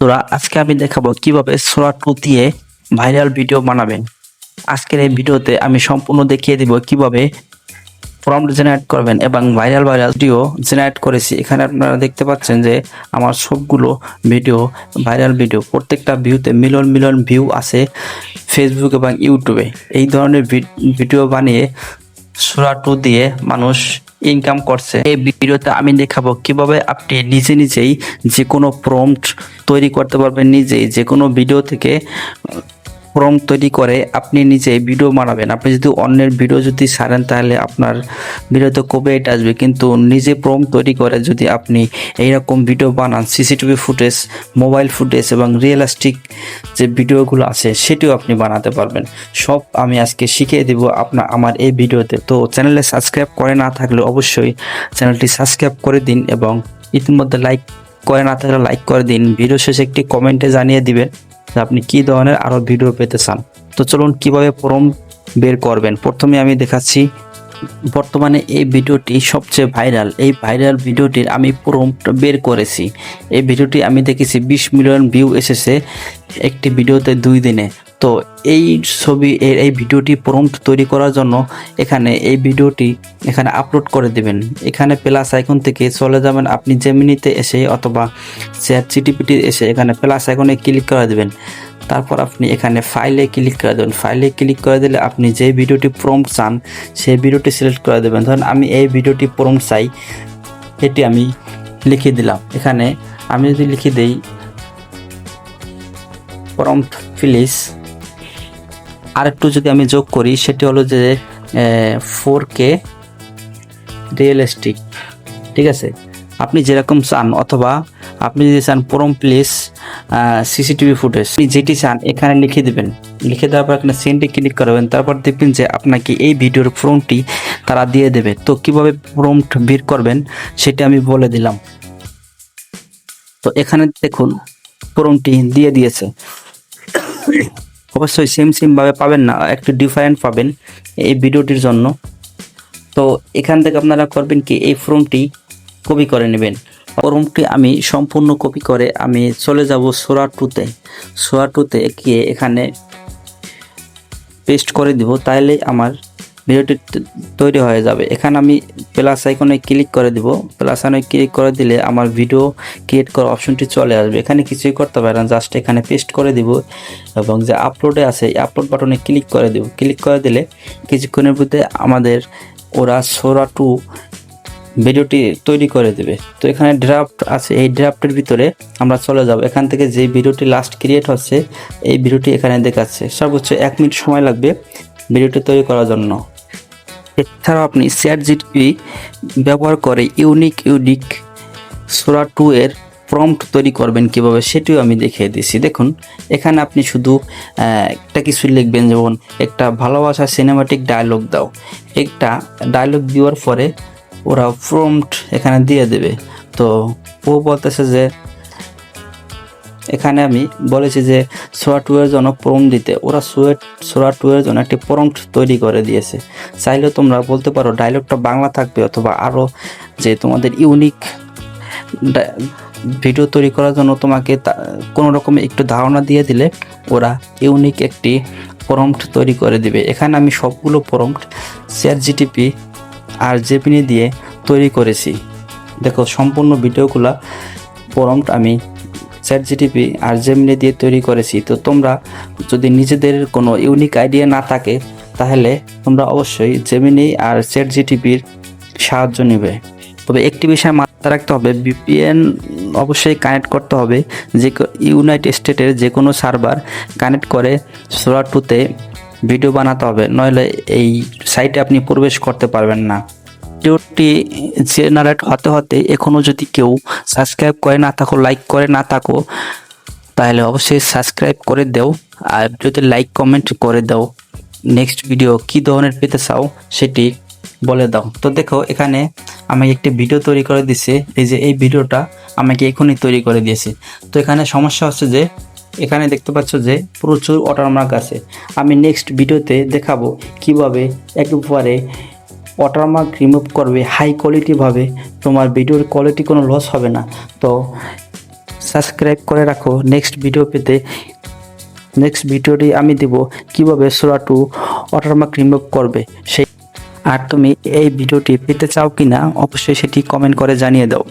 তোরা আজকে আমি দেখাবো কীভাবে সোরা টু দিয়ে ভাইরাল ভিডিও বানাবেন। আজকের এই ভিডিওতে আমি সম্পূর্ণ দেখিয়ে দিব কীভাবে ফর্ম জেনারেট করবেন এবং ভাইরাল ভাইরাল ভিডিও জেনারেট করেছি। এখানে আপনারা দেখতে পাচ্ছেন যে আমার সবগুলো ভিডিও, ভাইরাল ভিডিও, প্রত্যেকটা ভিউতে মিলন মিলন ভিউ আছে ফেসবুক এবং ইউটিউবে এই ধরনের ভিডিও বানিয়ে সুরা টু দিয়ে মানুষ ইনকাম করছে। এই ভিডিওতে আমি দেখাবো কীভাবে আপনি নিজে নিজেই যে কোনো প্রম্পট তৈরি করতে পারবেন নিজেই। যে কোনো ভিডিও থেকে প্রম্পট তৈরি করে আপনি নিজে ভিডিও বানাবেন। আপনি যদি অন্যের ভিডিও যদি ছাড়েন, তাহলে আপনার ভিডিওতে কপিরাইট আসবে। কিন্তু নিজে প্রম্পট তৈরি করে যদি আপনি এইরকম ভিডিও বানান সিসিটিভি ফুটেজ মোবাইল ফুটেজ এবং রিয়েলিস্টিক যে ভিডিওগুলো আছে, সেটিও আপনি বানাতে পারবেন। সব আমি আজকে শিখিয়ে দেব আপনার আমার এই ভিডিওতে তো চ্যানেলে সাবস্ক্রাইব করে না থাকলে অবশ্যই চ্যানেলটি সাবস্ক্রাইব করে দিন এবং ইতিমধ্যে লাইক করে না থাকলে লাইক করে দিন। ভিডিও শেষে একটি কমেন্টে জানিয়ে দিবেন। যে আপনি কি ধরনের আরও ভিডিও পেতে চান? তো চলুন কীভাবে ফর্ম বের করবেন? প্রথমে আমি দেখাচ্ছি, বর্তমানে এই ভিডিওটি সবচেয়ে ভাইরাল এই ভাইরাল ভিডিওটির আমি ফর্ম বের করেছি। এই ভিডিওটি আমি দেখেছি বিশ মিলিয়ন ভিউ এসেছে একটি ভিডিওতে দুই দিনে। তো এই ছবি, এই ভিডিওটি প্রম্পট তৈরি করার জন্য এখানে এই ভিডিওটি এখানে আপলোড করে দেবেন। এখানে প্লাস আইকন থেকে চলে যাবেন। আপনি জেমিনিতে এসে অথবা চ্যাট জিটিপিটি এসে এখানে প্লাস আইকনে ক্লিক করে দেবেন। তারপর আপনি এখানে ফাইলে ক্লিক করে দেবেন। ফাইলে ক্লিক করে দিলে আপনি যে ভিডিওটি প্রম্পট চান সেই ভিডিওটি সিলেক্ট করে দেবেন। ধরুন আমি এই ভিডিওটি প্রম্পট চাই, এটি আমি লিখে দিলাম। এখানে আমি যদি লিখে দেই প্রম্পট প্লিজ আরেকটু যদি আমি যোগ করি, সেটি হলো যে ফোর কে রিয়েলিস্টিক ঠিক আছে? আপনি যেরকম চান, অথবা আপনি যদি চান প্রম প্লেস সিসিটিভি ফুটেজ আপনি যেটি চান, এখানে লিখে দেবেন। লিখে দেওয়ার পর এখানে সেন্টে ক্লিক করবেন, তারপর দেখবেন যে আপনাকে এই ভিডিওর ফ্রমটি তারা দিয়ে দেবে। তো কীভাবে প্রম্পট বের করবেন, সেটা আমি বলে দিলাম। তো এখানে দেখুন প্রম্পটি দিয়ে দিয়েছে। অবশ্যই সেম সেমভাবে পাবেন না, একটু ডিফারেন্ট পাবেন এই ভিডিওটির জন্য। তো এখান থেকে আপনারা করবেন কি, এই ফর্মটি কপি করে নেবেন। ফর্মটি আমি সম্পূর্ণ কপি করে আমি চলে যাব সোরা টুতে সোরা টুতে গিয়ে এখানে পেস্ট করে দিব তাহলে আমার ভিডিওটি তৈরি হয়ে যাবে। এখানে আমি প্লাস আইকনে ক্লিক করে দিব। প্লাস আইকনে ক্লিক করে দিলে আমার ভিডিও ক্রিয়েট করার অপশনটি চলে আসবে। এখানে কিছুই করতে পারে না জাস্ট এখানে পেস্ট করে দিব এবং যে আপলোডে আছে, এই আপলোড বাটনে ক্লিক করে দিব। ক্লিক করে দিলে কিছুক্ষণের মধ্যে আমাদের ওরা সোরা টু ভিডিওটি তৈরি করে দেবে। তো এখানে ড্রাফট আছে, এই ড্রাফটের ভিতরে আমরা চলে যাব। এখান থেকে যে ভিডিওটি লাস্ট ক্রিয়েট হচ্ছে, এই ভিডিওটি এখানে দেখাচ্ছে। সর্বোচ্চ এক মিনিট সময় লাগবে ভিডিওটি তৈরি করার জন্য। এছাড়াও আপনি চ্যাট জিটিপি ব্যবহার করে ইউনিক ইউনিক সোরা টু এর প্রম্পট তৈরি করবেন কীভাবে সেটিও আমি দেখিয়ে দিচ্ছি দেখুন, এখানে আপনি শুধু একটা কিছু লিখবেন, যেমন একটা ভালোবাসা সিনেমাটিক ডায়লগ দাও। একটা ডায়লগ দেওয়ার পরে ওরা প্রম্পট এখানে দিয়ে দেবে। তো ও বলতেছে যে এখানে আমি বলেছি যে সোয়া টু এর জন্য প্রম্পট দিতে। ওরা সোয়েট সোয়া টু এর জন্য একটি প্রম্পট তৈরি করে দিয়েছে। চাইলে তোমরা বলতে পারো ডায়লগটা বাংলা থাকবে অথবা আরও যে তোমাদের ইউনিক ভিডিও তৈরি করার জন্য তোমাকে কোনো রকম একটু ধারণা দিয়ে দিলে ওরা ইউনিক একটি প্রম্পট তৈরি করে দিবে। এখানে আমি সবগুলো প্রম্পট শেয়ার জিটিপি আর জেপিনি দিয়ে তৈরি করেছি। দেখো, সম্পূর্ণ ভিডিওগুলা প্রম্পট আমি চ্যাট জিটিপি আর জেমিনি দিয়ে তৈরি করেছি। তো তোমরা যদি নিজেদের কোনো ইউনিক আইডিয়া না থাকে, তাহলে তোমরা অবশ্যই জেমিনি আর চ্যাট জিটিপির সাহায্য নেবে। তবে একটি বিষয় মাথায় রাখতে হবে বিপিএন অবশ্যই কানেক্ট করতে হবে। যে ইউনাইটেড স্টেটের যে কোনো সার্ভার কানেক্ট করে সোলার টুতে ভিডিও বানাতে হবে, নইলে এই সাইটে আপনি প্রবেশ করতে পারবেন না। ভিডিওটি জেনারেট হতে হতে এখনও যদি কেউ সাবস্ক্রাইব করে না থাকো লাইক করে না থাকো, তাহলে অবশ্যই সাবস্ক্রাইব করে দাও আর ভিডিওতে লাইক কমেন্ট করে দাও। নেক্সট ভিডিও কি ধরনের পেতে চাও সেটি বলে দাও। তো দেখো, এখানে আমাকে একটি ভিডিও তৈরি করে দিছে। এই যে এই ভিডিওটা আমাকে এখনই তৈরি করে দিয়েছে। তো এখানে সমস্যা হচ্ছে যে, এখানে দেখতে পাচ্ছ যে প্রচুর ওয়াটারমার্ক আছে। আমি নেক্সট ভিডিওতে দেখাবো কীভাবে একেবারে ওয়াটারমার্ক রিমুভ করবে হাই কোয়ালিটিভাবে তোমার ভিডিওর কোয়ালিটি কোনো লস হবে না। তো সাবস্ক্রাইব করে রাখো নেক্সট ভিডিও পেতে। নেক্সট ভিডিওটি আমি দেব কীভাবে সোরা টু ওয়াটারমার্ক রিমুভ করবে, সেই আর তুমি এই ভিডিওটি পেতে চাও কিনা, অবশ্যই সেটি কমেন্ট করে জানিয়ে দাও।